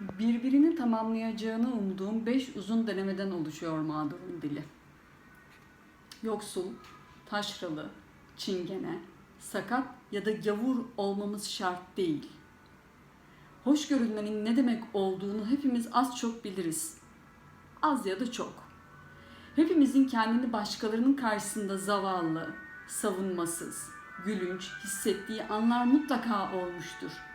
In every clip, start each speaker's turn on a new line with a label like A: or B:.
A: Birbirini tamamlayacağını umduğum beş uzun denemeden oluşuyor mağdurun dili. Yoksul, taşralı, çingene, sakat ya da gavur olmamız şart değil. Hoş görülmenin ne demek olduğunu hepimiz az çok biliriz. Az ya da çok. Hepimizin kendini başkalarının karşısında zavallı, savunmasız, gülünç hissettiği anlar mutlaka olmuştur.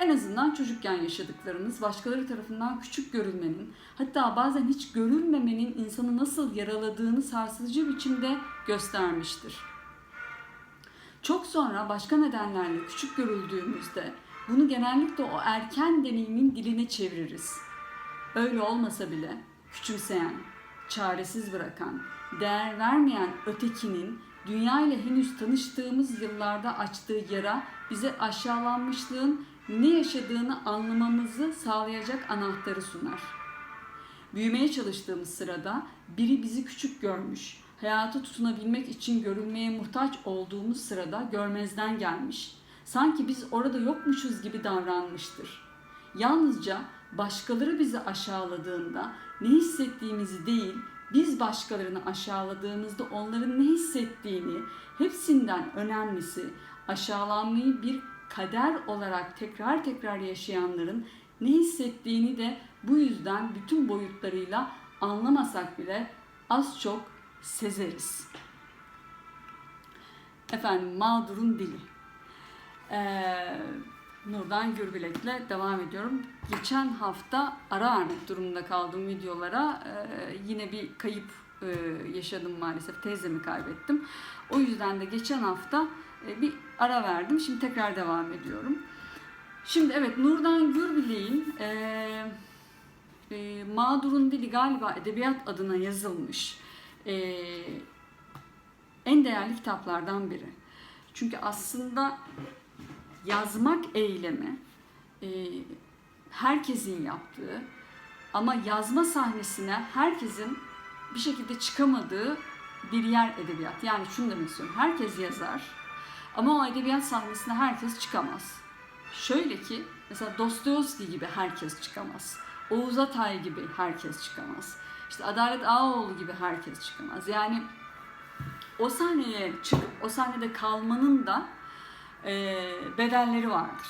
A: En azından çocukken yaşadıklarımız başkaları tarafından küçük görülmenin, hatta bazen hiç görülmemenin insanı nasıl yaraladığını sarsıcı biçimde göstermiştir. Çok sonra başka nedenlerle küçük görüldüğümüzde bunu genellikle o erken deneyimin diline çeviririz. Öyle olmasa bile küçümseyen, çaresiz bırakan, değer vermeyen ötekinin dünya ile henüz tanıştığımız yıllarda açtığı yara bize aşağılanmışlığın ne yaşadığını anlamamızı sağlayacak anahtarı sunar. Büyümeye çalıştığımız sırada biri bizi küçük görmüş, hayata tutunabilmek için görülmeye muhtaç olduğumuz sırada görmezden gelmiş. Sanki biz orada yokmuşuz gibi davranmıştır. Yalnızca başkaları bizi aşağıladığında ne hissettiğimizi değil, biz başkalarını aşağıladığımızda onların ne hissettiğini, hepsinden önemlisi aşağılanmayı bir kader olarak tekrar tekrar yaşayanların ne hissettiğini de bu yüzden bütün boyutlarıyla anlamasak bile az çok sezeriz. Efendim mağdurun dili. Ee, Nurdan Gürbilek'le devam ediyorum. Geçen hafta ara vermek durumunda kaldığım videolara e, yine bir kayıp yaşadım maalesef. Teyzemi kaybettim. O yüzden de geçen hafta e, bir ara verdim. Şimdi tekrar devam ediyorum. Şimdi evet Nurdan Gürbilek'in e, e, Mağdurun Dili galiba edebiyat adına yazılmış e, en değerli kitaplardan biri. Çünkü aslında yazmak eylemi e, herkesin yaptığı ama yazma sahnesine herkesin bir şekilde çıkamadığı bir yer edebiyat. Yani şunu demek istiyorum. Herkes yazar ama o edebiyat sahnesine herkes çıkamaz. Şöyle ki mesela Dostoyevski gibi herkes çıkamaz. Oğuz Atay gibi herkes çıkamaz. İşte Adalet Ağaoğlu gibi herkes çıkamaz. Yani o sahneye çıkıp o sahnede kalmanın da e, bedelleri vardır.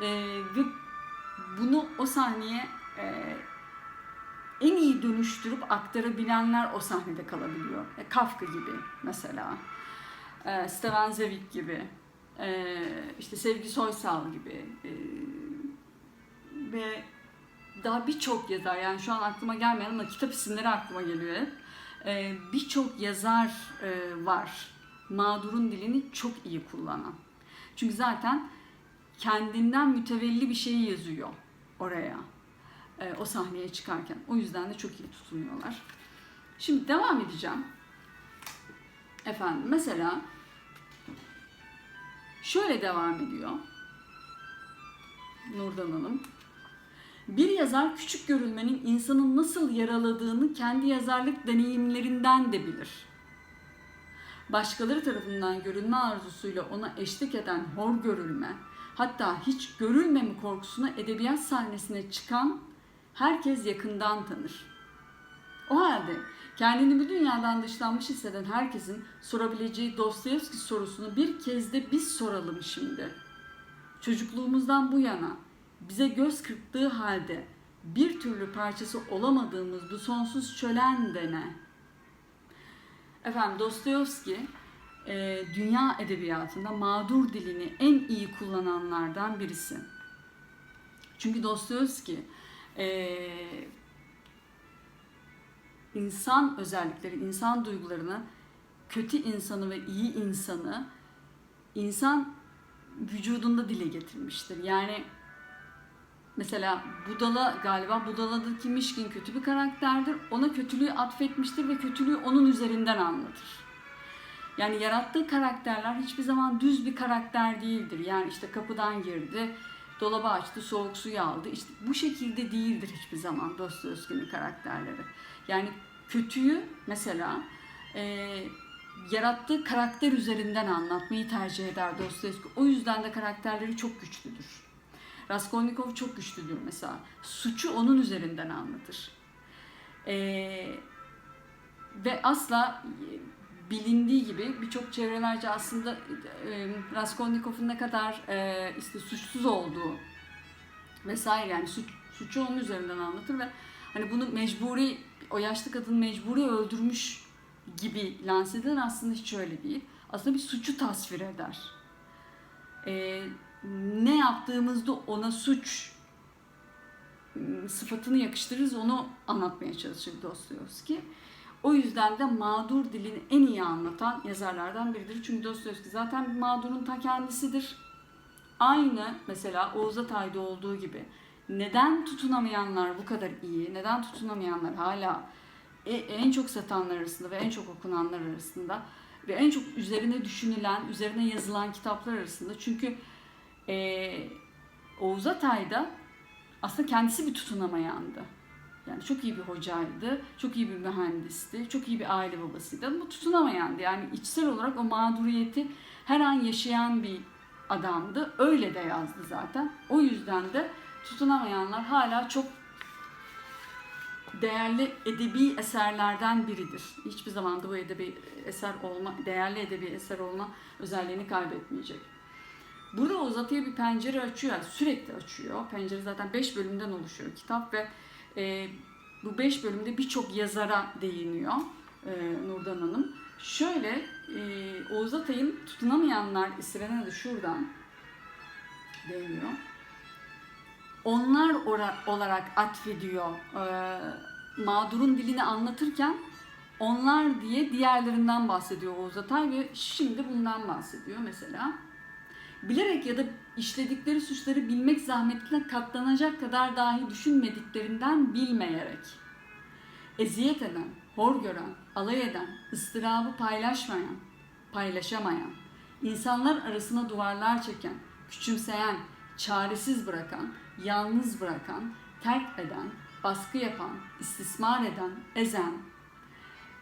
A: E, ve bunu o sahneye e, en iyi dönüştürüp aktarabilenler o sahnede kalabiliyor. E, Kafka gibi mesela, e, Steven Zweig gibi, e, işte Sevgi Soysal gibi e, ve daha birçok yazar yani şu an aklıma gelmeyen ama kitap isimleri aklıma geliyor hep. E, birçok yazar e, var mağdurun dilini çok iyi kullanan. Çünkü zaten kendinden mütevelli bir şeyi yazıyor oraya. E, o sahneye çıkarken. O yüzden de çok iyi tutunuyorlar. Şimdi devam edeceğim. Efendim mesela şöyle devam ediyor. Nurdan Hanım. Bir yazar küçük görülmenin insanın nasıl yaraladığını kendi yazarlık deneyimlerinden de bilir. Başkaları tarafından görülme arzusuyla ona eşlik eden hor görülme, hatta hiç görülmeme korkusuna edebiyat sahnesine çıkan herkes yakından tanır. O halde kendini bu dünyadan dışlanmış hisseden herkesin sorabileceği Dostoyevski sorusunu bir kez de biz soralım şimdi. Çocukluğumuzdan bu yana bize göz kırptığı halde bir türlü parçası olamadığımız bu sonsuz çölen de ne? Efendim Dostoyevski e, dünya edebiyatında mağdur dilini en iyi kullananlardan birisi. Çünkü Dostoyevski e, insan özellikleri, insan duygularını, kötü insanı ve iyi insanı insan vücudunda dile getirmiştir. Yani Mesela Budala galiba Budala'daki Mişkin kötü bir karakterdir. Ona kötülüğü atfetmiştir ve kötülüğü onun üzerinden anlatır. Yani yarattığı karakterler hiçbir zaman düz bir karakter değildir. Yani işte kapıdan girdi, dolabı açtı, soğuk suyu aldı. İşte bu şekilde değildir hiçbir zaman Dostoyevski'nin karakterleri. Yani kötüyü mesela e, yarattığı karakter üzerinden anlatmayı tercih eder Dostoyevski. O yüzden de karakterleri çok güçlüdür. Raskolnikov çok güçlüdür mesela. Suçu onun üzerinden anlatır. Ee, ve asla e, bilindiği gibi birçok çevrelerce aslında e, Raskolnikov'un ne kadar e, işte suçsuz olduğu vesaire yani suç, suçu onun üzerinden anlatır ve hani bunu mecburi o yaşlı kadını mecburi öldürmüş gibi lanse edilen aslında hiç öyle değil. Aslında bir suçu tasvir eder. Ee, ne yaptığımızda ona suç ım, sıfatını yakıştırırız onu anlatmaya çalışır Dostoyevski. O yüzden de mağdur dilini en iyi anlatan yazarlardan biridir. Çünkü Dostoyevski zaten mağdurun ta kendisidir. Aynı mesela Oğuz Atay'da olduğu gibi neden tutunamayanlar bu kadar iyi, neden tutunamayanlar hala e- en çok satanlar arasında ve en çok okunanlar arasında ve en çok üzerine düşünülen, üzerine yazılan kitaplar arasında. Çünkü e, Oğuz Atay'da aslında kendisi bir tutunamayandı. Yani çok iyi bir hocaydı, çok iyi bir mühendisti, çok iyi bir aile babasıydı ama tutunamayandı. Yani içsel olarak o mağduriyeti her an yaşayan bir adamdı. Öyle de yazdı zaten. O yüzden de tutunamayanlar hala çok değerli edebi eserlerden biridir. Hiçbir zaman da bu edebi eser olma, değerli edebi eser olma özelliğini kaybetmeyecek. Burada Oğuz bir pencere açıyor, sürekli açıyor. Pencere zaten 5 bölümden oluşuyor kitap ve e, bu 5 bölümde birçok yazara değiniyor e, Nurdan Hanım. Şöyle e, Oğuz Atay'ın tutunamayanlar isimlerine de şuradan değiniyor. Onlar olarak atfediyor. E, mağdurun dilini anlatırken onlar diye diğerlerinden bahsediyor Oğuz Atay ve şimdi bundan bahsediyor mesela. Bilerek ya da işledikleri suçları bilmek zahmetine katlanacak kadar dahi düşünmediklerinden bilmeyerek. Eziyet eden, hor gören, alay eden, ıstırabı paylaşmayan, paylaşamayan, insanlar arasına duvarlar çeken, küçümseyen, çaresiz bırakan, yalnız bırakan, terk eden, baskı yapan, istismar eden, ezen,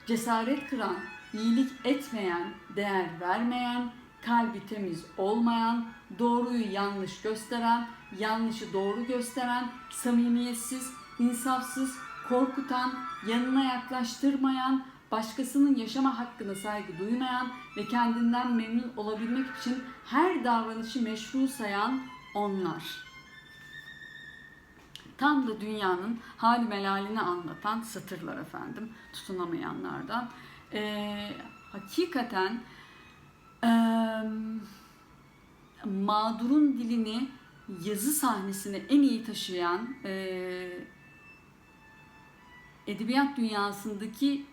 A: cesaret kıran, iyilik etmeyen, değer vermeyen, kalbi temiz olmayan, doğruyu yanlış gösteren, yanlışı doğru gösteren, samimiyetsiz, insafsız, korkutan, yanına yaklaştırmayan, başkasının yaşama hakkına saygı duymayan ve kendinden memnun olabilmek için her davranışı meşru sayan onlar. Tam da dünyanın hal melalini anlatan satırlar efendim, tutunamayanlardan. Ee, hakikaten mağdurun dilini yazı sahnesine en iyi taşıyan eee, edebiyat dünyasındaki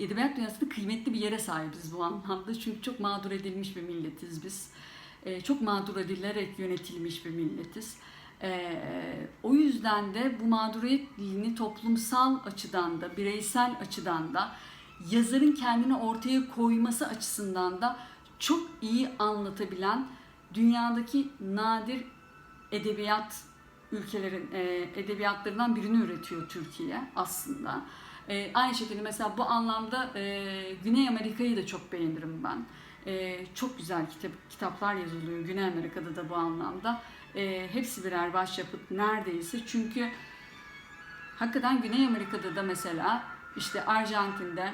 A: edebiyat dünyasında kıymetli bir yere sahibiz bu anlamda. Çünkü çok mağdur edilmiş bir milletiz biz. Eee, çok mağdur edilerek yönetilmiş bir milletiz. Eee, o yüzden de bu mağduriyet dilini toplumsal açıdan da, bireysel açıdan da, yazarın kendini ortaya koyması açısından da çok iyi anlatabilen dünyadaki nadir edebiyat ülkelerin e, edebiyatlarından birini üretiyor Türkiye aslında. E, aynı şekilde mesela bu anlamda e, Güney Amerika'yı da çok beğenirim ben. E, çok güzel kitap, kitaplar yazılıyor Güney Amerika'da da bu anlamda. E, hepsi birer başyapıt neredeyse çünkü hakikaten Güney Amerika'da da mesela işte Arjantin'de,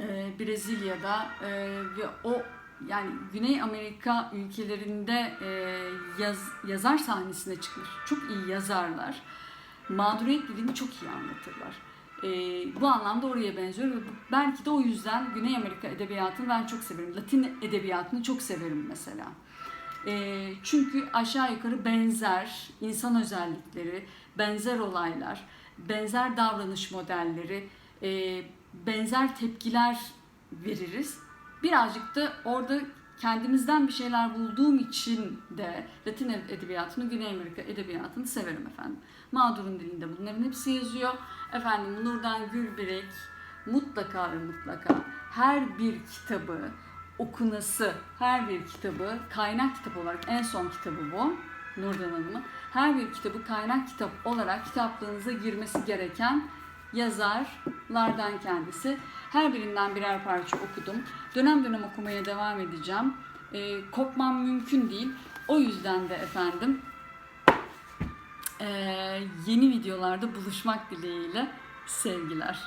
A: e, Brezilya'da e, ve o yani Güney Amerika ülkelerinde e, yaz, yazar sahnesine çıkmış çok iyi yazarlar. Mağduriyet dilini çok iyi anlatırlar. E, bu anlamda oraya benziyor ve belki de o yüzden Güney Amerika edebiyatını ben çok severim. Latin edebiyatını çok severim mesela. E, çünkü aşağı yukarı benzer insan özellikleri, benzer olaylar, benzer davranış modelleri, e, benzer tepkiler veririz. Birazcık da orada kendimizden bir şeyler bulduğum için de Latin edebiyatını, Güney Amerika edebiyatını severim efendim. Mağdur'un dilinde bunların hepsi yazıyor. Efendim Nurdan Gülbirek mutlaka ve mutlaka her bir kitabı okunası, her bir kitabı kaynak kitap olarak en son kitabı bu Nurdan Hanım'ın. Her bir kitabı kaynak kitap olarak kitaplığınıza girmesi gereken yazarlardan kendisi. Her birinden birer parça okudum. Dönem dönem okumaya devam edeceğim. Ee, kopmam mümkün değil. O yüzden de efendim eee, yeni videolarda buluşmak dileğiyle sevgiler.